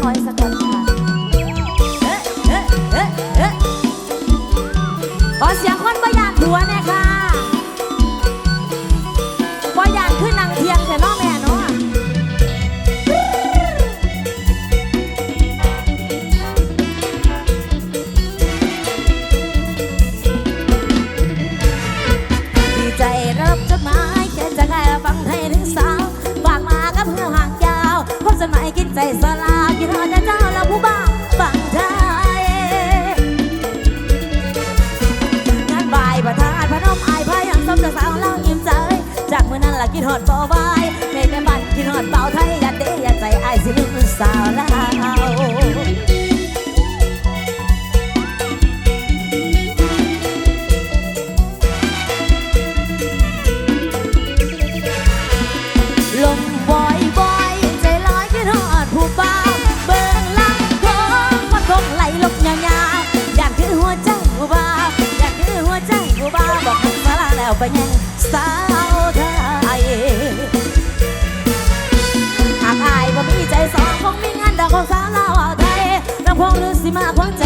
คอยสักคนค่ะ ดบ่บายในแม่บ้านกินหอดเป่าไทยยันเดยันใจอายสิลืมสาวลาวลมบอยบอยใจลอยขึ้นหอดผู้บ่าวเบิ่งลังของมันคงไหลลบยาวๆอยากคือหัวใจผู้บ่าว พงหรือสิมาควงใจ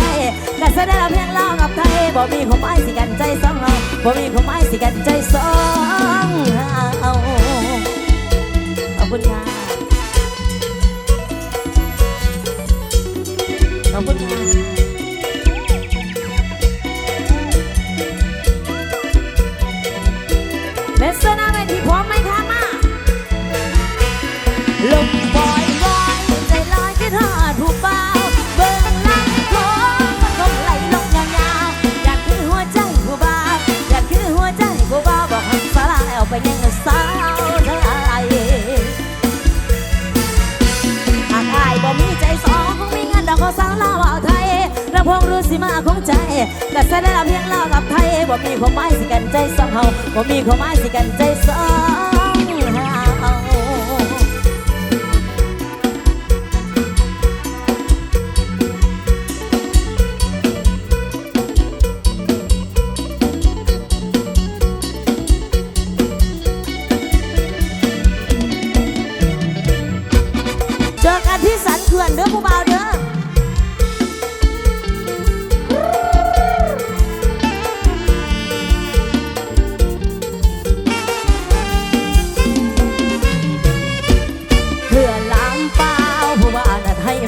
กันแสดงเพียงลากับไทยบ่มีความหมายสิกันใจสองเฮาบ่มีความหมายสิกันใจสองเอาขอบคุณค่ะ สิมาคงใจก็แสดงเพียงลาวกับไทยบ่มีความหมายสิกันใจสองเฮาบ่มีความหมายสิกันใจสอง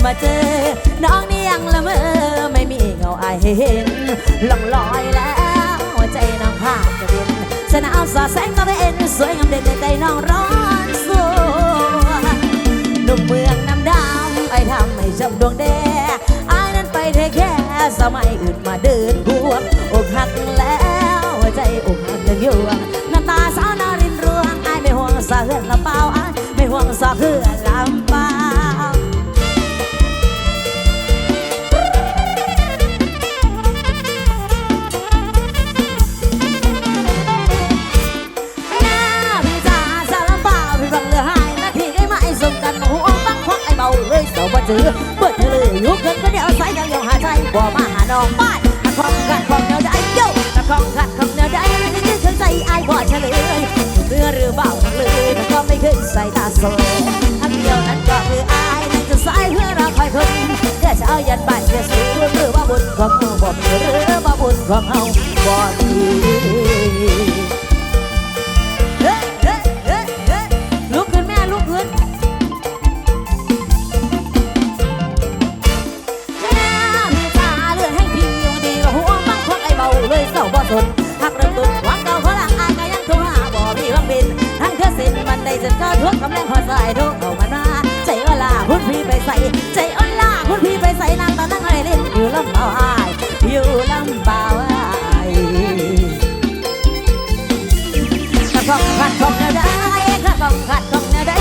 มาเจอ น้องนี่ยังละเมอไม่มีเงาอายเห็นล่องลอยแล้วหัวใจน้องพาดจะบินสนามสาแสงตะเวนสวยงามเด่นในใจน้องร้อนสวยหนุ่มเมืองน้ำดำไอ้ทำให้จำดวงแดงอายนั้นไปเทแค่สมัยอื่นมาเดินพวงอกหักแล้วหัวใจอกหักยังยวงน้ำตาสาวนารินรวงไอายไม่ห่วงสะเฮือนลำเปล่าไอายไม่ห่วงสะเฮือนลำ เลยเสาบ่อเปิดเธอเลยยุกเกินก็เดี๋ยวใส่ยังยองหาใจบ่มาหาน้องป้ายขัดของขัดของแนวใดโย่ขัดของขัดของแนวใดนี่คือใจไอ้บ่เฉลยเรือหรือเบาทั้งเลยมันก็ไม่เคยใส่ตาสวยทั้งเดียวนั้นก็คือไอ้นั่นจะสายเพื่อเราคอยคนเดี๋ยวจะเอายันบ้านเสียสูหรือว่าบุญของเฮาบ่มีหรือว่าบุญของเฮาบ่มี ใจอ่อนลาพุ่นพี่ไปใส่นางตอนนั่งไอเล่นอยู่ลำเบาอายอยู่ลำเบาอายขัดของขัดของแนวใดขัดของขัดของแนวใด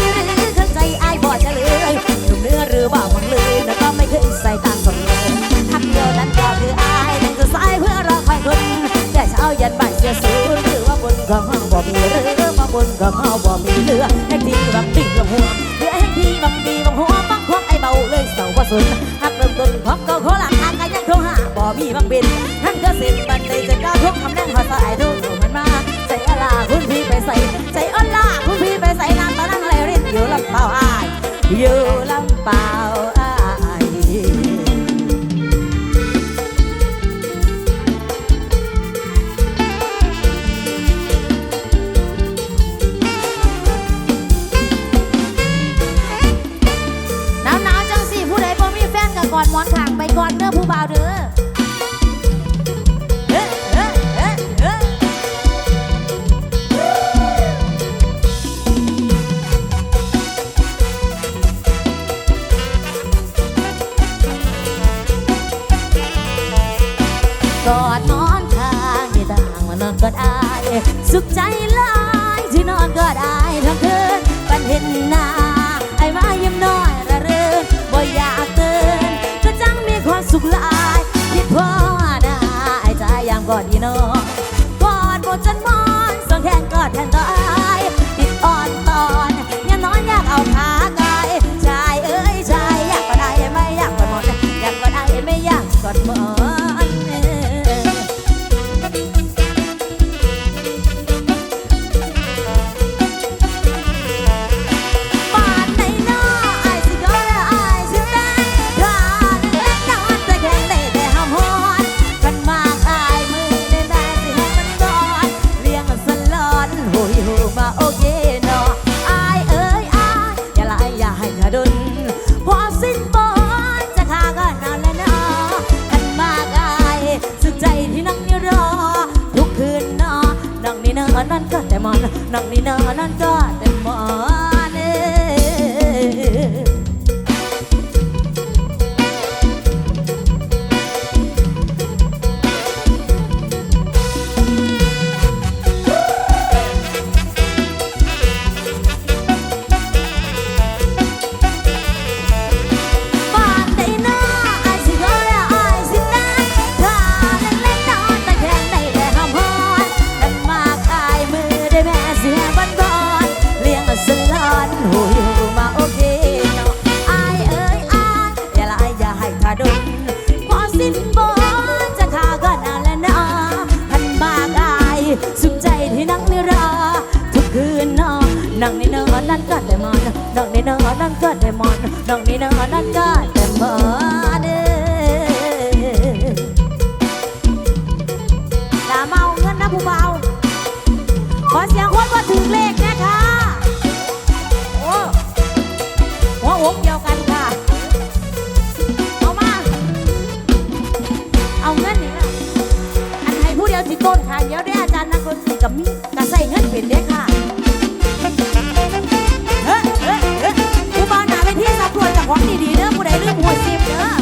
เข้าใจอายบ่จะเลยหนุ่มเนื้อหรือบ่าวังเลยแล้วก็ไม่เคยใส่ตาสนเลยทักเดียวนั้นก็คืออายนั่งจะสายเพื่อรอคอยคนแต่เช้ายันบ่ายเสียสูญหรือว่าบนของเฮาบ่มีเรือมาบนของเฮาบ่มีเรือ สุดหักเริ่มต้นของเก่าขอหลังอางก็ยังโทรหาบ่มีบังบินทั้งเธอสิบปันใจจะก้าวทุกคำนั่งหอสายทุกสมันมาใจอลาคุณพี่ไปใส่ใจอลาคุณพี่ไปใส่นานตานั่งอะไรรินอยู่ลำเปล่าอายอยู่ สุขใจลายที่นอนกอดอายทั้งคืนปันเห็นหน้าไอ้มายิ้มน้อยระเริงบ่อยากตื่นก็จังมีความสุขลายคิดพ่อหน้าไอ้ใจยามกอดยีน้องกอดบทจนมอนสองแขนกอดแทนตา นนอนังในนอนั่งกัดแต่มอนนังในนอนั่งกัดแต่มอนนังในนอนั่งกัดแต่มอนเด้อาเมาเงินนะผู้เบาขอเสียงคนว่าถึงเลขนะคะโอ้หัวอกเดียวกันค่ะ เอามา เอาเงินนี่ละอันไหนผู้เดียวที่ต้นค่ะเดี๋ยวได้อาจารย์นักดนตรีกับมีกระใส่เงินเป็นเด็กค่ะ ของดีๆเด้อผู้ใดลืมหัวซิมเด้อ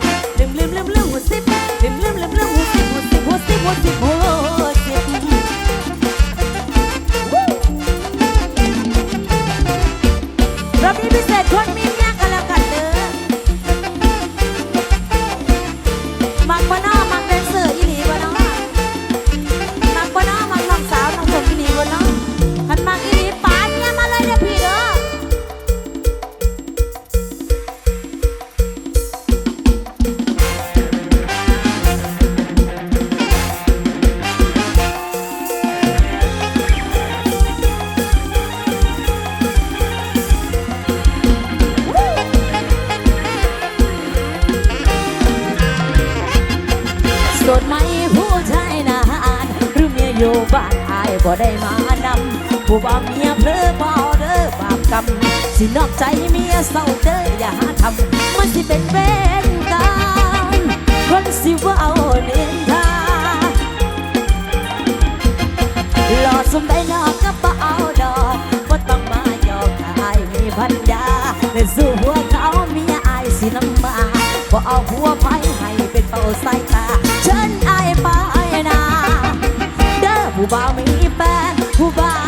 Thank you. อยู่บ้านอายบ่ได้มานำผู้บ่เมียเพลอบ่เด้อบาปกรรมสินอกใจเมียเศร้าเด้ออย่าหาทำมันสิเป็นเวรกรรมคนสิว่าเอาเนินทาหลอดสมใด้นอกก็บ่เอาดอกบ่ต้องมาหยอกอายมีพันยาและสู่หัวเขาเมียอายสิน้ำมาบ่เอาหัวไปให้เป็นเป้าใส่ตาเชิญอายไป ผู้บ่าวไม่มีแฟนผู้บ่าว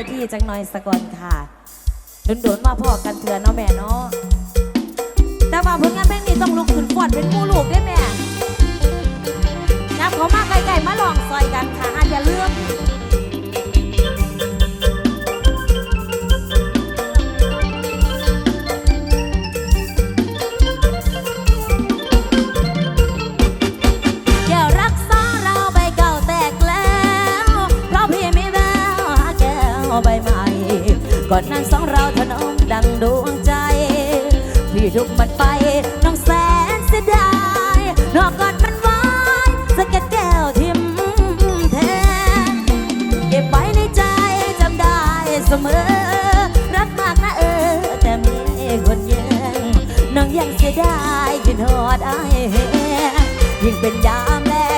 วทีจังหน่อยสะก่อนค่ะโดนๆมาพอกันเถือนเนาะแม่เนาะแต่ว่าผลงานเพลงนี้ต้องลุกขึ้นฟอนเป็นผู้ลูกได้แม่ยับเขามาไกลๆมาลองซอยกันค่ะอย่าลืม ก่อนนั้นสองเราถนอมดังดวงใจพี่ทุกมันไปน้องแสนเสียดายนอกก่อนมันไว้สะเก็ดแก้วทิมแทนเก็บไว้ในใจจำได้เสมอ รักมากนะเออ แต่มีคนแย่งน้องยังเสียดายกินหอดอายแหงยิ่งเป็นยามแล้ว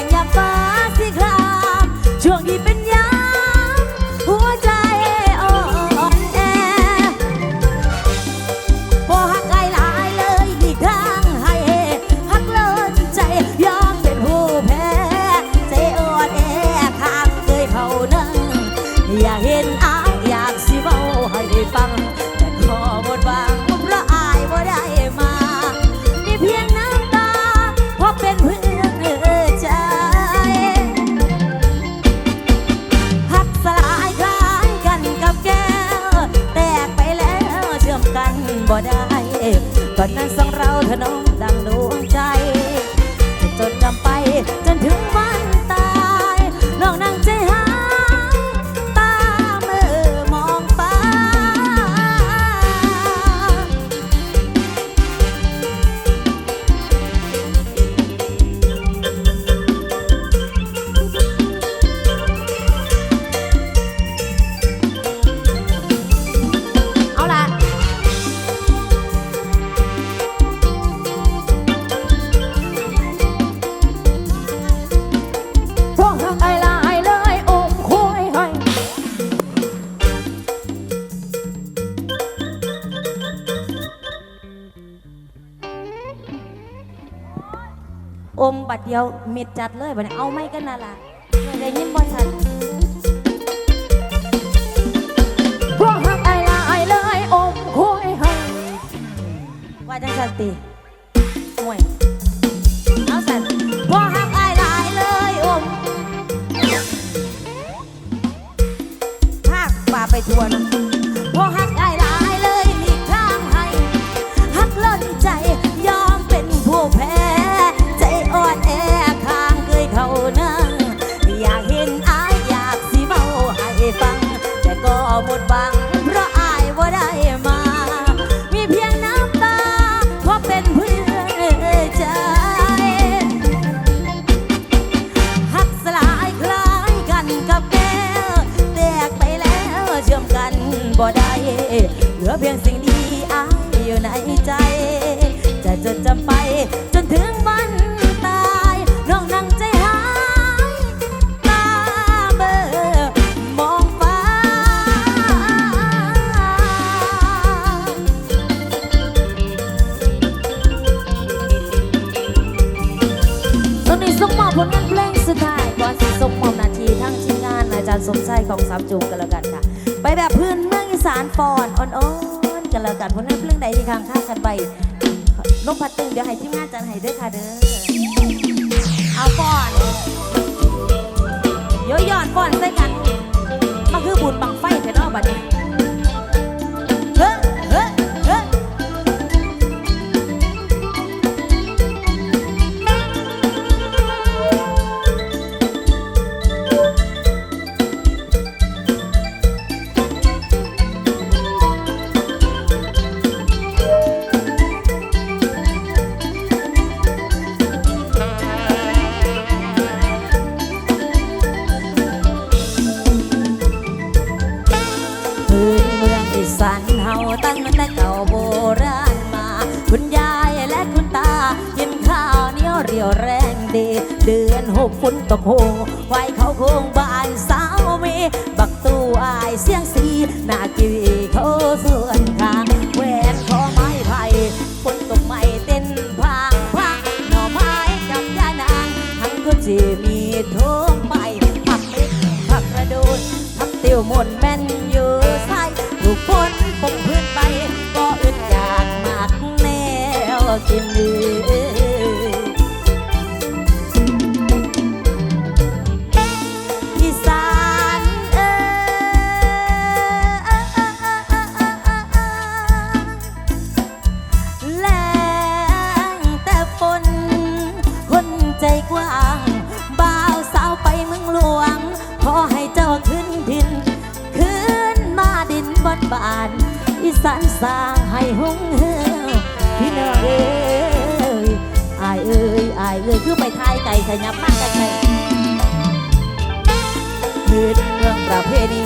เดียวมิดจัดเลยบัดนี้เอาไม่กันน่ะล่ะไม่ได้ยินบ่ชัดพวกหักไอ้ละไอ้เลยอมคุยให้ว่าจังสันติห่วยเอาสันพวกหักไอ้ละไอ้เลยอมภาคป่าไปทัวร์นะพวกานฟอนอ่อนๆกันแล้วกันผลงานเพลงใดที่ค้างข้ากันไปนกพัดตึงเดี๋ยวให้ทีมงานจัดให้ด้วยค่ะเด้อเอาฟอนเยย่อนฟอนใส่กันมาคือบุญบังไฟเถอะเนาะบัดนี้ เขาส่วนทางแหวนคอไม้ไผ่ฝนตกไม่เต้นพางพังหน่อไม้กับยานางทั้งก็จีมีโทมไปผักเล็กผักกระโดดผักเตียวหมนแม่ สานสร้างให้หงเฮอพี่น้องเอ้ยอายเอ้ยอายเอ้ยคือไปทายไก่ขยับมากกันเลยพื้นเมืองประเพณี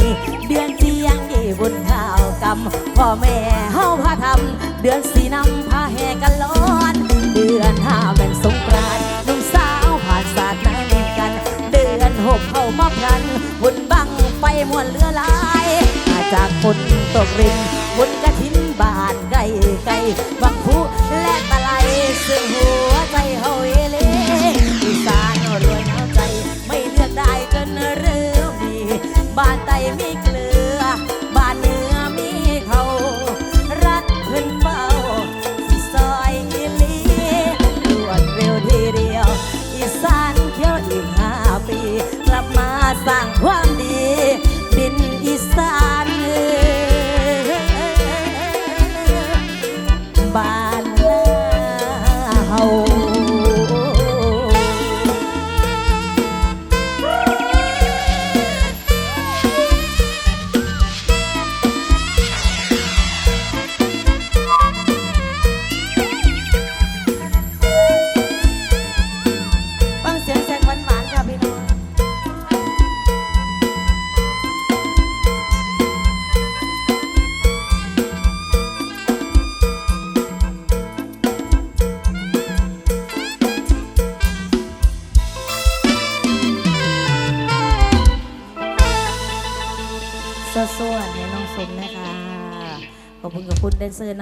เดือนเจียงยี่บุญข้าวกำพ่อแม่เฮาพาทำเดือนสีนำพาแห่กันร้อนเดือนห้าเป็นสงกรานต์นุ่มสาวผ่านศาสตร์นั่งกัน เดือนหกเข้ามาพรันบุญบังไฟมวนเรือลายมาจากคนตกริน บุญกระถินบานไก่ไก่บังผู้และตะไลซึ่งหัว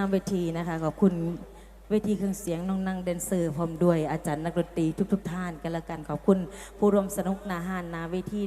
สวๆให้น้องเวทีนะคะขอบคุณเวทีเครื่องเสียงน้องนั่งเดนเซอร์พร้อมด้วยอาจารย์นักดนตรีทุกๆท่านกันละกันขอบคุณผู้ร่วมสนุกนาหานนาเวที